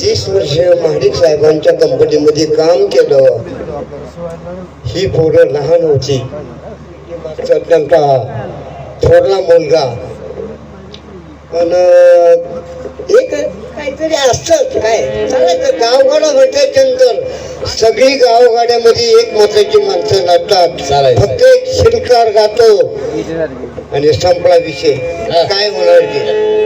तीस वर्ष महाडिक साहेबांच्या कंपनीमध्ये काम केलं. ही पोरं लहान होती. त्यांचा थोरला मुलगा. पण एक काहीतरी असतंच काय? चालायचं गावगाडा म्हटल्यानंतर सगळी गावगाड्यामध्ये एक महत्वाची माणसं चालायचं. फक्त एक शिल्कार गातो आणि संपला विषय. काय होणार ते?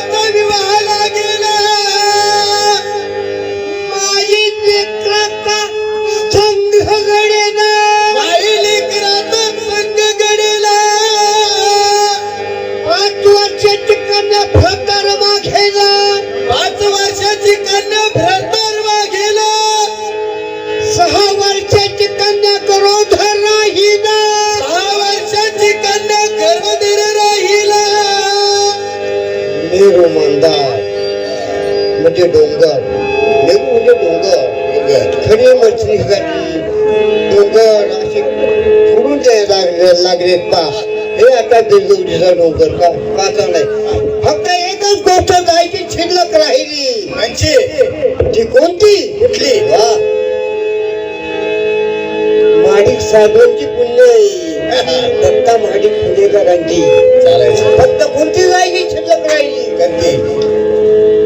वर्षाची कन्या गरोधर राहिला. सहा वर्षाची कन्या गर्भधर राहिला. मेरू मंदार. म्हणजे डोंगर. मेरू म्हणजे डोंगर. खरी मछली डोंगर असे फुडून द्यायला लागले पा. हे आता दिल्लीचा डोंगर का? का चाललाय फक्त एकच गोष्ट जायची शिल्लक राहिली. म्हणजे? ती कोणती? कुठली? वा साहेबांची पुण्य दत्ता माडिक पुणेकरांची. चालायचं फक्त कोणती जायची शिल्लक राहिली. कधी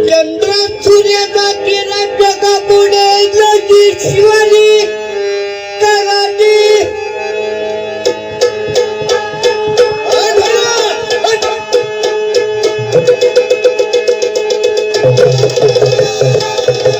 चंद्र सूर्याचा किरण जगा पुढे जगी शिवानी कराटी. देवा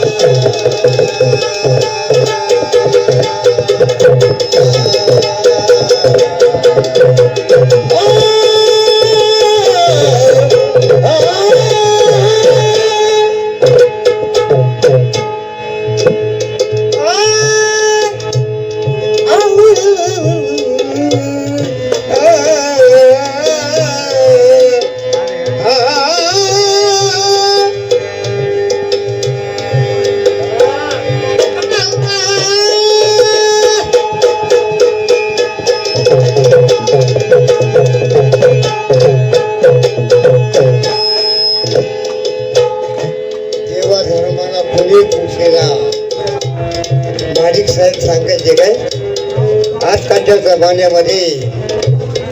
जमान्यामध्ये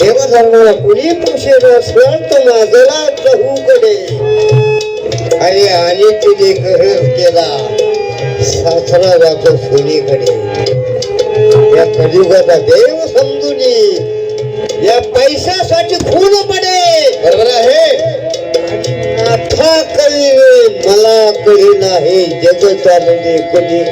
देवधर्माला कुणी पुसेल स्वार्थ माझला कहूकडे आणि आणि तिने गरज केला सासरा जातो सोनीकडे. या कलियुगाचा देव समजून या. पैशासाठी खून पडे. बरोबर आहे? नाथा कळले मला कळी नाही जग चालले कधी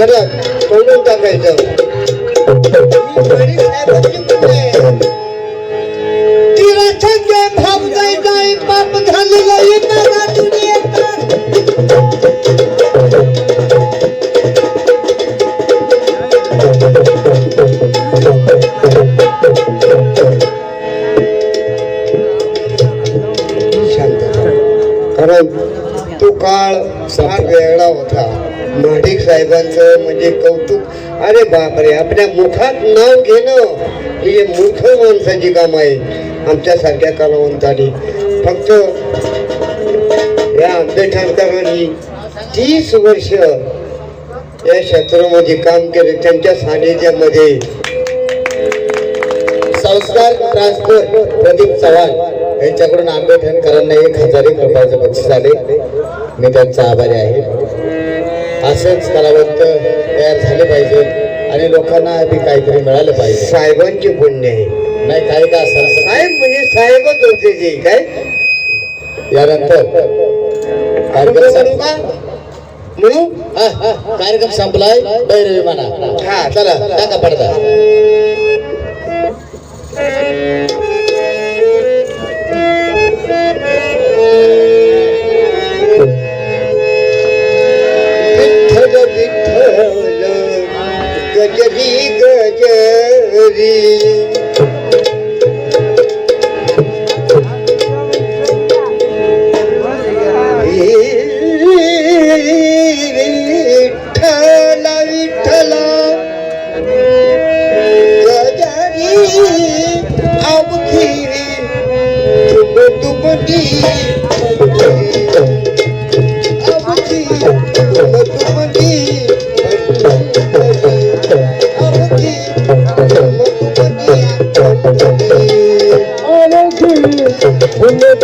जरा तोडून टाकायचं. तिला झालेला कारण तो काळ फार वेगळा होता. माडिक साहेबांचं म्हणजे कौतुक. अरे बापरे आपल्या मुखात नाव घेणं ही मूर्ख माणसाची काम आहे आमच्यासारख्या कलावंतांनी. फक्त या आंबेडकरांनी तीस वर्ष या क्षेत्रामध्ये काम केले त्यांच्या सानिध्यामध्ये. संस्कार ट्रान्सपोर्ट प्रदीप चव्हाण यांच्याकडून आंबेडकरांना एक हजार एक रुपयाचं बक्षीस आले. मी त्यांचा आभारी आहे. असेच कलावंत तयार झाले पाहिजे आणि लोकांना बी काहीतरी मिळालं पाहिजे. साहेबांचे पुण्य आहे. नाही काही का असं? साहेब म्हणजे साहेबच होते जे काय? यानंतर कार्यक्रम म्हणू संप- का? म्हणू? हा, हा, कार्यक्रम संपलाय भैरवी म्हणा. हा. चला टाका पडदा. जग जी गजरी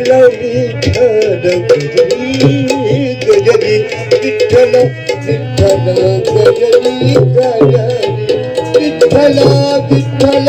விட்டலவி கடவி கஜவி விட்டல விட்டல கஜவி கஜவி விட்டல விட்டல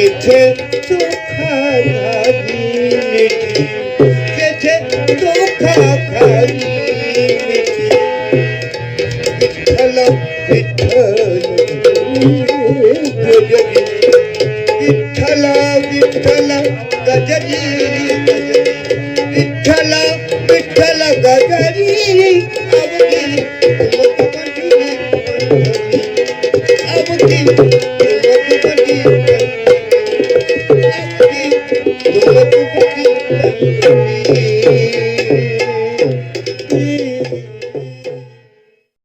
तेथे चोखा झाली मिठी तेथे चोखा खाली मिठी विठ्ठल विठ्ठल गजरी विठ्ठल विठ्ठल गजरी